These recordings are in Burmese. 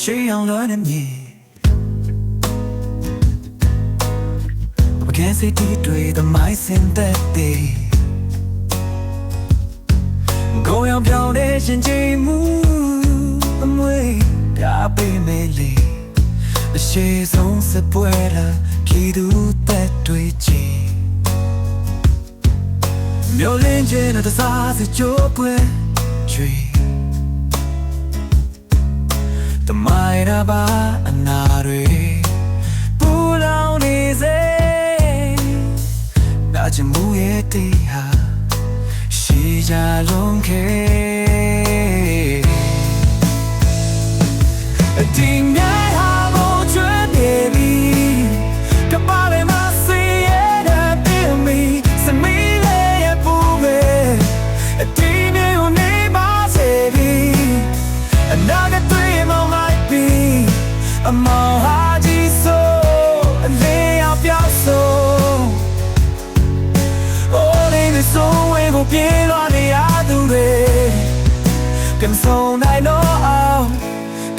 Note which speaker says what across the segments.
Speaker 1: ရှေးအောင်လွမ်းနေမြေမကန်စိတ်တီတွေသမိုင်းစင်သက်သေးကိုယ်ရောက်ပြောင်းတဲ့ရှင်ချိန်မူအမွေပြပေးမယ်လေအရှိဆုံးစပွဲလာပြည်သူသက်တွေချီမျိုးလင်းခြင်းနဲ့တစားစကြိုးပွဲချွေ တမိုင်းရပါအနာတွေပူလောင်နေစေနာချင်မှုရဲ့တေးဟာရှိကြလုံးခဲ ပြေးလွှားနေရသူတွေကံဆုံးနိုင်တော့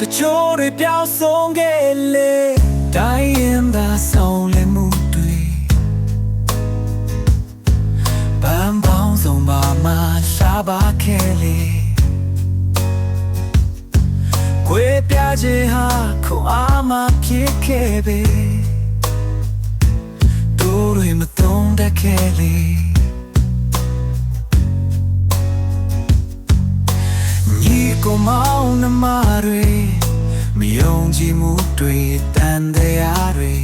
Speaker 1: တချို့တွေပြောင်းဆုံးခဲ့လေတိုင်းရင်သာဆုံးလေမှုတွေဘမ်းပေါင်းဆုံးပါမှရှားပါခဲ့လေခွေပြခြင်းဟာခုအားမဖြစ်ခဲ့ပေတို့တွေမသုံးတတ်ခဲ့လေ ကိုမောင်နှမတွေမယုံကြည်မှုတွေတန်တရားတွေ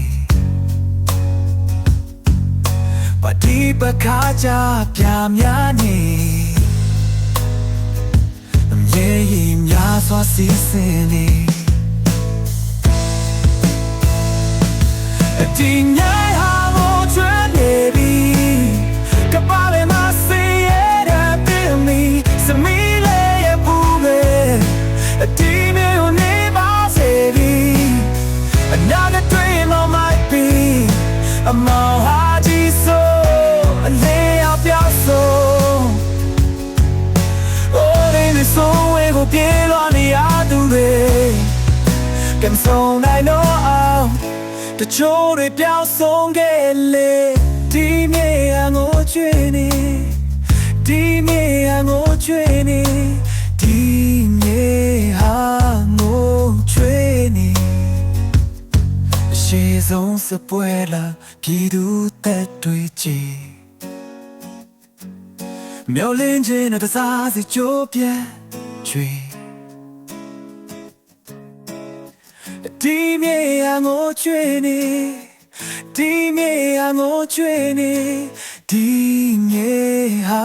Speaker 1: ပတိပခါကြပြများနေအမြဲရင်များစွာစီစဉ်နေအတင်းညာ ကိုပြေးလွှားနေရသူတွေကံဆုံးနိုင်တော့အောင်တချို့တွေပြောင်းဆုံးခဲ့လေဒီမြေအငိုချွေနေဒီမြေအငိုချွေနေဒီမြေဟာငိုချွေနေအရှိဆုံးစပွဲလာပြည်သူသက်တွေကြည်မျောလင်းခြင်းနဲ့တစားစီကြိုးပြဲ ချွေဒီမြေအငိုချွေနေဒီမြေအငိုချွေနေဒီမြေဟာ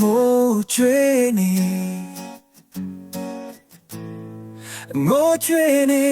Speaker 1: ငိုချွေနေငိုချွေနေ